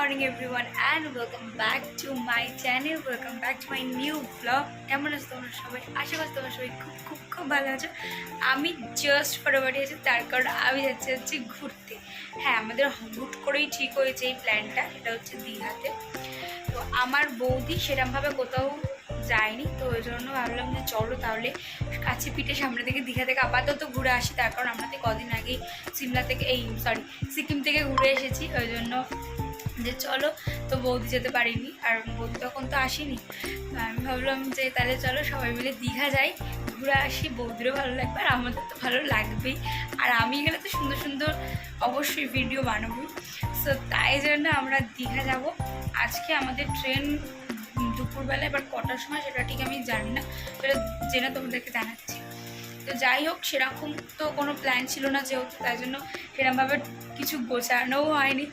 Morning everyone and welcome back to my channel welcome back to my new blog কেমন আছো তোমরা সবাই? আশা করছি তোমরা সবাই খুব খুব খুব ভালো আছো। আমি জাস্ট ফটোবাড়ি আছি তার কারণ আমি যাচ্ছি হচ্ছে ঘুরতে। হ্যাঁ আমাদের হুট করেই ঠিক হয়েছে এই প্ল্যানটা সেটা হচ্ছে দীঘাতে। তো আমার বৌদি সেরকমভাবে কোথাও যায়নি, তো ওই জন্য ভাবলাম যে চলো তাহলে কাছে পিঠে সামনে থেকে দীঘা থেকে আপাতত ঘুরে আসি। তার কারণ আমরা তো কদিন আগেই সিমলা থেকে, এই সরি সিকিম থেকে ঘুরে এসেছি, ওই জন্য যে চলো, তো বৌদি যেতে পারিনি আর বৌদি তখন তো আসেনি। আমি ভাবলাম যে তাহলে চলো সবাই মিলে দীঘা যাই, ঘুরে আসি, বৌদিরও ভালো লাগবে আর আমাদের তো ভালো লাগবেই। আর আমি গেলে তো সুন্দর সুন্দর অবশ্যই ভিডিও বানাবো সো তাই জন্য আমরা দীঘা যাব। আজকে আমাদের ট্রেন দুপুরবেলা এবার কটার সময় সেটা ঠিক আমি জানি না। সেটা জেনে তোমাদেরকে জানাচ্ছি। তো যাই হোক, সেরকম তো কোনো প্ল্যান ছিল না যেহেতু, তাই জন্য সেরকমভাবে কিছু গোছানোও হয়নি।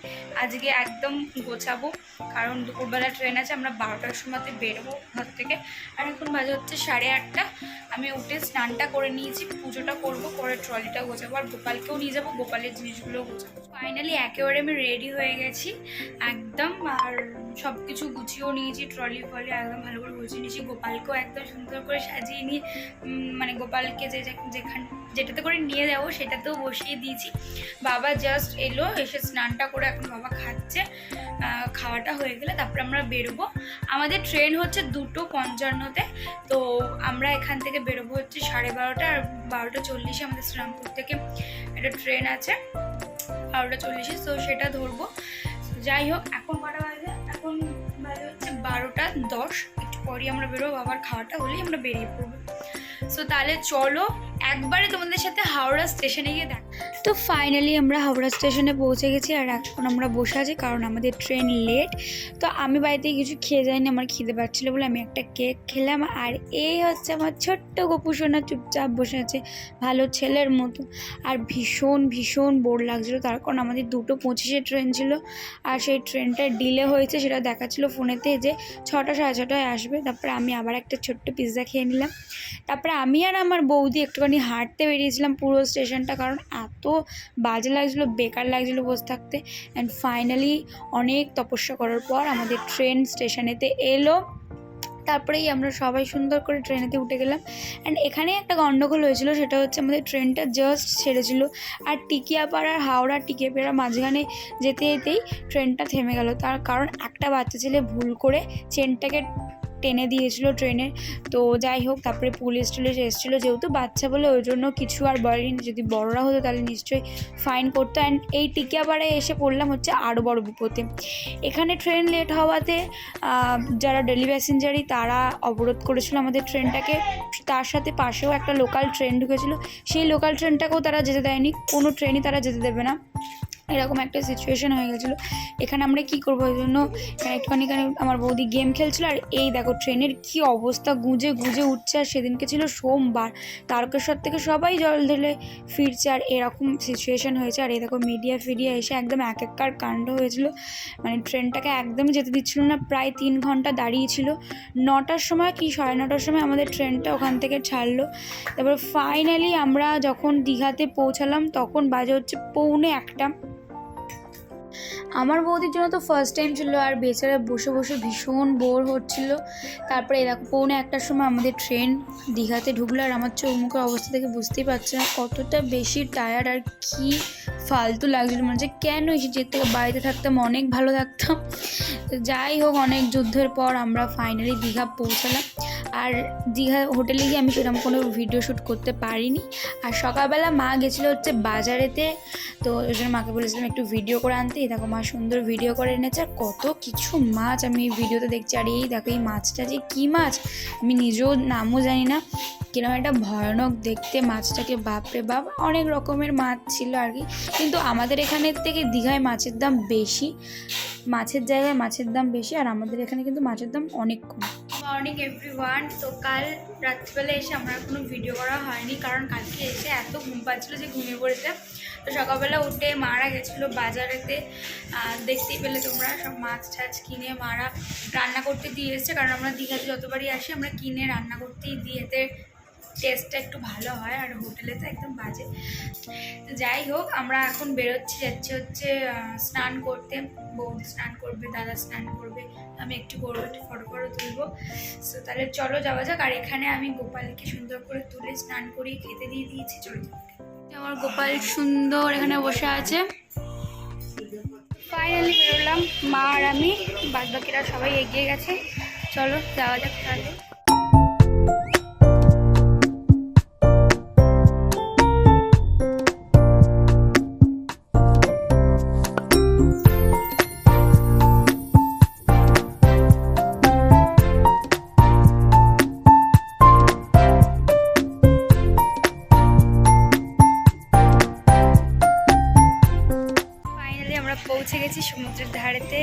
আজকে একদম গোছাবো, কারণ দুপুরবেলা ট্রেন আছে, আমরা বারোটার সময়তে বেরোবো ঘর থেকে। আর এখন বাজে হচ্ছে সাড়ে আটটা। আমি উঠে স্নানটা করে নিয়েছি, পুজোটা করব করে ট্রলিটা গোছাবো। আর গোপালকেও নিয়ে যাব, গোপালের জিনিসগুলোও গোছাবো। ফাইনালি একেবারে আমি রেডি হয়ে গেছি। একদম, আর সব কিছু গুছিয়েও নিয়েছি ট্রলি ফলি একদম ভালো করে গুছিয়ে নিয়েছি। গোপালকেও একদম সুন্দর করে সাজিয়ে নিয়ে মানে গোপালকে যে যেখান যেটাতে করে নিয়ে যাব, সেটাতেও বসিয়ে দিয়েছি। বাবা জাস্ট এলো, এসে স্নানটা করে এখন বাবা খাচ্ছে। খাওয়াটা হয়ে গেলে তারপরে আমরা বেরোবো। আমাদের ট্রেন হচ্ছে দুটো পঞ্চান্নতে। তো আমরা এখান থেকে বেরোবো হচ্ছে সাড়ে বারোটা, আর বারোটা চল্লিশে আমাদের শ্রীরামপুর থেকে একটা ট্রেন আছে। বারোটা চল্লিশে তো সেটা ধরবো। যাই হোক, এখন কটা বাজে, এখন বাজে হচ্ছে বারোটা দশ। একটু পরই আমরা বেরোবো, বাবার খাওয়াটা হলেই আমরা বেরিয়ে পড়ব। সো তাহলে চলো, একবারে তোমাদের সাথে হাওড়া স্টেশনে গিয়ে দেখ তো ফাইনালি আমরা হাওড়া স্টেশনে পৌঁছে গেছি আর এখন আমরা বসে আছি কারণ আমাদের ট্রেন লেট তো আমি বাড়িতে কিছু খেয়ে যাইনি, আমার খিদে পাচ্ছিলো বলে আমি একটা কেক খেলাম আর এই হচ্ছে আমার ছোট্ট গোপুসোনা চুপচাপ বসে আছে ভালো ছেলের মতো। আর ভীষণ ভীষণ বোর লাগছিল, তার কারণ আমাদের দুটো পঁচিশে ট্রেন ছিল আর সেই ট্রেনটা ডিলে হয়েছে, সেটা দেখাচ্ছিল ফোনেতে যে ছটা সাড়ে ছটায় আসবে। তারপরে আমি আবার একটা ছোট্ট পিৎজা খেয়ে নিলাম। তারপরে আমি আর আমার বৌদি একটুখানি হাঁটতে বেরিয়েছিলাম পুরো স্টেশনটা কারণ এত বাজে লাগছিল, বেকার লাগছিল বসে থাকতে। অ্যান্ড ফাইনালি অনেক তপস্যা করার পর আমাদের ট্রেন স্টেশনেতে এলো। তারপরেই আমরা সবাই সুন্দর করে ট্রেনেতে উঠে গেলাম। অ্যান্ড এখানে একটা গণ্ডগোল হয়েছিল, সেটা হচ্ছে আমাদের ট্রেনটা জাস্ট ছেড়েছিল। আর টিকিয়াপাড়ার হাওড়া টিকিয়াপাড়ার মাঝখানে যেতে যেতেই ট্রেনটা থেমে গেল। তার কারণ একটা বাচ্চা ছেলে ভুল করে চেনটাকে টেনে দিয়েছিল ট্রেনে। তো যাই হোক, তারপরে পুলিশ টুলিশ এসেছিল যেহেতু বাচ্চা বলে ওই জন্য কিছু আর বলেনি। যদি বড়রা হতো তাহলে নিশ্চয়ই ফাইন করতো। অ্যান্ড এই টিকিয়াপাড়ায় এসে পড়লাম হচ্ছে আরও বড় বিপদে। এখানে ট্রেন লেট হওয়াতে যারা ডেলি প্যাসেঞ্জারই তারা অবরোধ করেছিল আমাদের ট্রেনটাকে। তার সাথে পাশেও একটা লোকাল ট্রেন ঢুকেছিল। সেই লোকাল ট্রেনটাকেও তারা যেতে দেয়নি। কোনো ট্রেনই তারা যেতে দেবে না। এরকম একটা সিচুয়েশন হয়ে গেছিল। এখানে আমরা কি করব ওই জন্য একটুখানি এখানে আমার বৌদি গেম খেলছিল আর এই দেখো ট্রেনের কি অবস্থা, গুঁজে গুঁজে উঠছে আর সেদিনকে ছিল সোমবার। তারকেশ্বর থেকে সবাই জল ঢেলে ফিরছে আর এরকম সিচুয়েশন হয়েছে। আর এই দেখো মিডিয়া ফিডিয়া এসে একদম এক এককার কাণ্ড হয়েছিল। মানে ট্রেনটাকে একদমই যেতে দিচ্ছিল না, প্রায় তিন ঘণ্টা দাঁড়িয়েছিল নটার সময় কি সাড়ে নটার সময় আমাদের ট্রেনটা ওখান থেকে ছাড়লো। তারপর ফাইনালি আমরা যখন দীঘাতে পৌঁছালাম, তখন বাজে হচ্ছে পৌনে একটা। আমার বৌদির জন্য তো ফার্স্ট টাইম ছিল আর বেচারা বসে বসে ভীষণ বোর হচ্ছিল। তারপরে এরকম পৌনে একটার সময় আমাদের ট্রেন দীঘাতে ঢুকলো আর আমার চোখ মুখের অবস্থা থেকে বুঝতেই পারছে না কতটা বেশি টায়ার্ড আর কি ফালতু লাগছিল। মনে হচ্ছে কেন এসে যেতে থেকে বাড়িতে থাকতাম, অনেক ভালো থাকতাম। যাই হোক, অনেক যুদ্ধের পর আমরা ফাইনালি দীঘা পৌঁছালাম। আর দীঘা হোটেলে গিয়ে আমি সেরকম কোনো ভিডিও শ্যুট করতে পারিনি। আর সকালবেলা মা গেছিল হচ্ছে বাজারেতে, তো ওই জন্য মাকে বলেছিলাম একটু ভিডিও করে আনতে। দেখো মা সুন্দর ভিডিও করে এনেছে, আর কত কিছু মাছ আমি ভিডিওতে দেখছি। আর এই দেখো এই মাছটা যে কী মাছ? আমি নিজেও নামও জানি না। কীরকম একটা ভয়ানক দেখতে মাছটাকে, বাপরে বাপ, অনেক রকমের মাছ ছিল আর কি। কিন্তু আমাদের এখানের থেকে দীঘায় মাছের দাম বেশি, মাছের জায়গায় মাছের দাম বেশি, আর আমাদের এখানে কিন্তু মাছের দাম অনেক কম। মর্নিং এভরিওয়ান তো কাল রাত্রিবেলা এসে আমার কোনো ভিডিও করা হয়নি, কারণ কালকে এসে এত ঘুম পাচ্ছিলো যে ঘুমিয়ে পড়েছে। তো সকালবেলা উঠে মারা গেছিল বাজারেতে। দেখতেই পেলে তোমরা, সব মাছ টাছ কিনে মারা রান্না করতে দিয়ে এসছে, কারণ আমরা দীঘাতে যতবারই আসি, আমরা কিনে রান্না করতেই দিয়েতে টেস্টটা একটু ভালো হয় আর হোটেলে তো একদম বাজে। যাই হোক, আমরা এখন বেরোচ্ছি, যাচ্ছি হচ্ছে স্নান করতে। বৌদি স্নান করবে, দাদা স্নান করবে। আমি একটু করব একটু ফটো ফটো তুলবো। সো তাহলে চলো যাওয়া যাক। আর এখানে আমি গোপালকে সুন্দর করে তুলে স্নান করিয়ে খেতে দিয়ে দিয়েছি। চলো আমার গোপাল সুন্দর এখানে বসে আছে। ফাইনালি বেরোলাম। মা আর আমি বাদ বাকিরা সবাই এগিয়ে গেছে। চলো যাওয়া যাক তাহলে। পৌঁছে গেছি সমুদ্রের ধারেতে।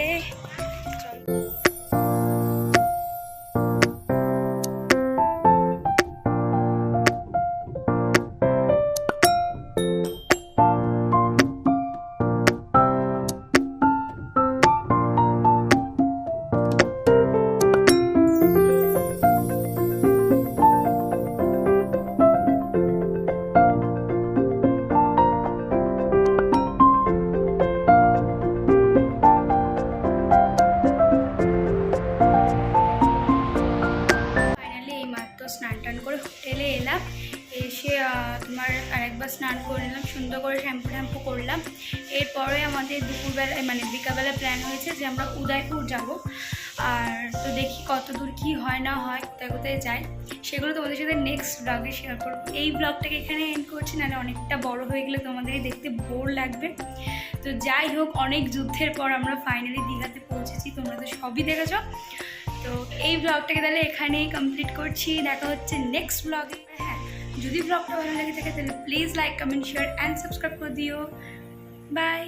হোটেলে এলাম। এসে তোমার আরেকবার স্নান করে নিলাম, সুন্দর করে শ্যাম্পু ট্যাম্পু করলাম। এরপরে আমাদের দুপুরবেলায় মানে বিকালবেলা প্ল্যান হয়েছে যে আমরা উদয়পুর যাব। আর তো দেখি কত দূর কী হয় না হয়, কোথায় কোথায় যাই। সেগুলো তোমাদের সাথে নেক্সট ব্লগে শেয়ার করব। এই ব্লগটাকে এখানে এন্ড করছি, নাহলে অনেকটা বড় হয়ে গেলে তোমাদেরই দেখতে বোর লাগবে। তো যাই হোক, অনেক যুদ্ধের পর আমরা ফাইনালি দীঘাতে পৌঁছেছি, তোমরা তো সবই দেখেছ। তো এই ব্লগটাকে তাহলে এখানেই কমপ্লিট করছি, দেখা হচ্ছে নেক্সট ব্লগে হ্যাঁ যদি ব্লগটা ভালো লেগে থাকে, তাহলে please like comment share and subscribe করে দিও। বাই